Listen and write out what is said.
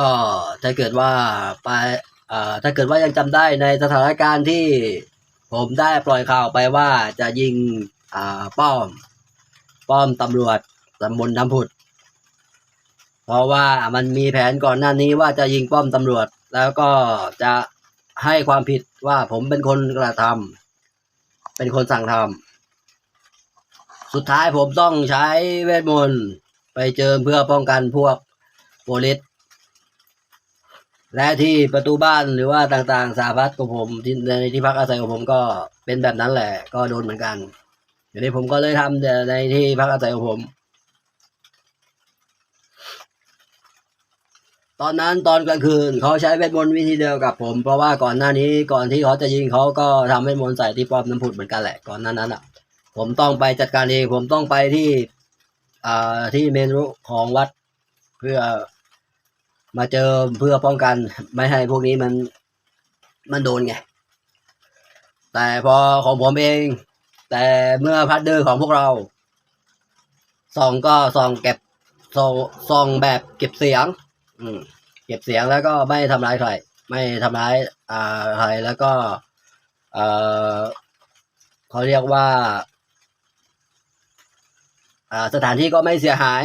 ก็ถ้าเกิดว่าไปถ้าเกิดว่ายังจำได้ในสถานการณ์ที่ผมได้ปล่อยข่าวไปว่าจะยิงป้อม ป้อมตำรวจตำบลน้ำผุด เพราะว่ามันมีแผนก่อนหน้านี้ว่าจะยิงป้อมตำรวจ แล้วก็จะให้ความผิดว่าผมเป็นคนกระทำเป็นคนสั่งทำสุดท้ายผมต้องใช้เวทมนต์ไปเจอเพื่อป้องกันพวกโปลิส และที่ประตูบ้านหรือว่าต่างๆสาพัดของผมที่ในที่พักอาศัยของผมก็เป็นแบบนั้นแหละ ก็โดนเหมือนกันเดี๋ยวนี้ผมก็เลยทำแต่ในที่พักอาศัยของผม ตอนนั้นตอนกลางคืนเขาใช้เวทมนต์วิธีเดียวกับผม เพราะว่าก่อนหน้านี้ก่อนที่เขาจะยิงเขาก็ทำเวทมนต์ใส่ที่ป้อมน้ำผุดเหมือนกันแหละก่อนหน้านั้นอะ ผมต้องไปจัดการเองผมต้องไปที่อ่าที่เมนรุของวัดเพื่อ มาเจอเพื่อป้องกันไม่ให้พวกนี้มันมันโดนไง แต่พอของผมเอง แต่เมื่อพัดเดอร์ของพวกเราส่องก็ส่องเก็บส่องส่องแบบเก็บเสียง อืมเก็บเสียงแล้วก็ไม่ทำร้ายใครไม่ทำร้ายอ่าใครแล้วก็เออเขาเรียกว่า อ่าสถานที่ก็ไม่เสียหาย